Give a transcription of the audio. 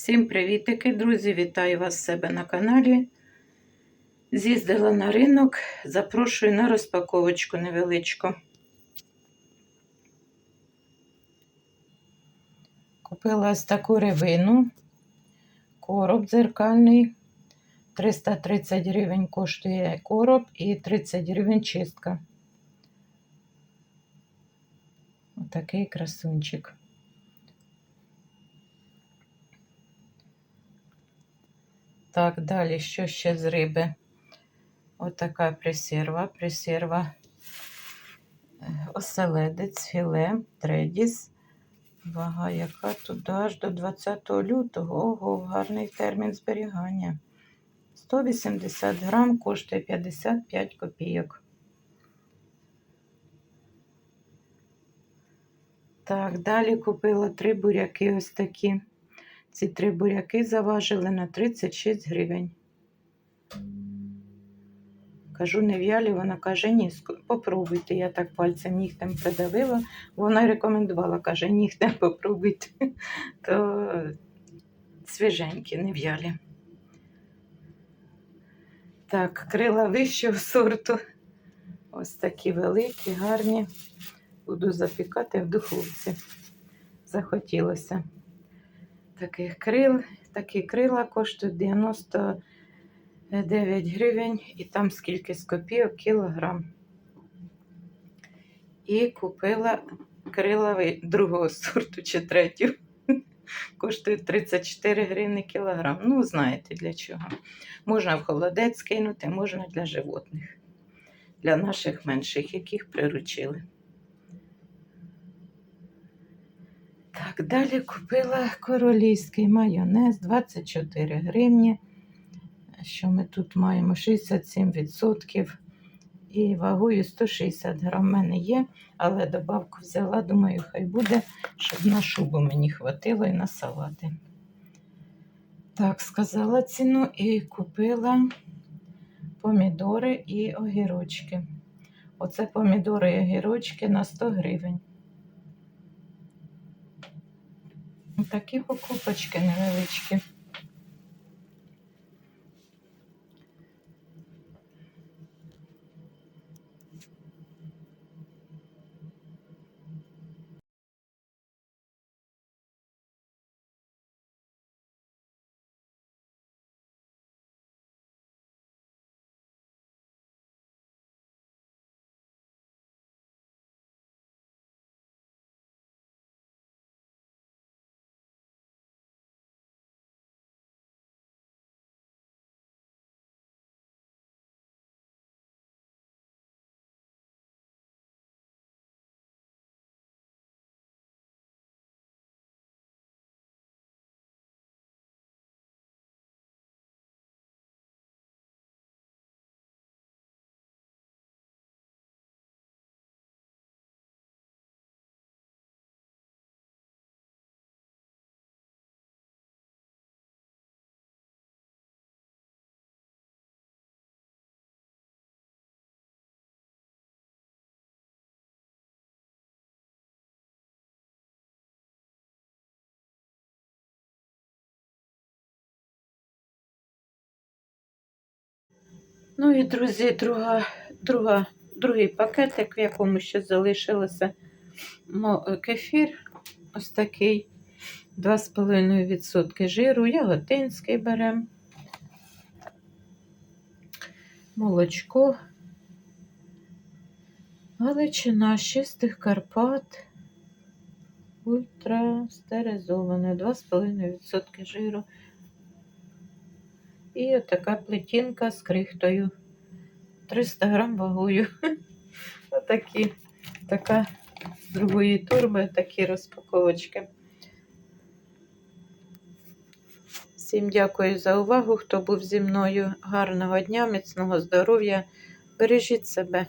Всім привітики, друзі! Вітаю вас з себе на каналі. З'їздила на ринок, запрошую на розпаковочку невеличку. Купила ось таку ревину, короб дзеркальний. 330 гривень коштує короб і 30 гривень чистка. Отакий красунчик. Так, далі, що ще з риби? Отака пресерва, е, оселедець, філе, тредіс. Вага, яка туди аж до 20 лютого. Ого, гарний термін зберігання. 180 грам коштує 55 копійок. Так, далі купила три буряки ось такі. Ці три буряки заважили на 36 гривень. Кажу, не в'ялі, вона каже, ні, попробуйте. Я так пальцем нігтем придавила. Вона рекомендувала, каже, нігтем попробуйте, то свіженькі, не в'ялі. Так, крила вищого сорту. Ось такі великі, гарні. Буду запікати в духовці. Захотілося таких крил. Такі крила коштують 99 гривень і там скільки з копійок кілограм. І купила крила другого сорту чи третього. Коштують 34 гривні кілограм. Ну, знаєте для чого. Можна в холодець кинути, можна для животних, для наших менших, яких приручили. Так, далі купила королівський майонез 24 гривні. Що ми тут маємо? 67% і вагою 160 грам в мене є, але добавку взяла, думаю, хай буде, щоб на шубу мені хватило і на салати. Так, сказала ціну і купила помідори і огірочки. Оце помідори і огірочки на 100 гривень. Такі покупочки невеличкі. Ну і, друзі, друга, друга, другий пакетик, в якому ще залишилося кефір. Ось такий 2,5% жиру, яготинський беремо. Молочко. Галичина з чистих Карпат. Ультрастеризоване, 2,5% жиру. І отака плетінка з крихтою. 300 грам вагою. Отакі, така з другої турби, такі розпаковочки. Всім дякую за увагу, хто був зі мною. Гарного дня, міцного здоров'я. Бережіть себе.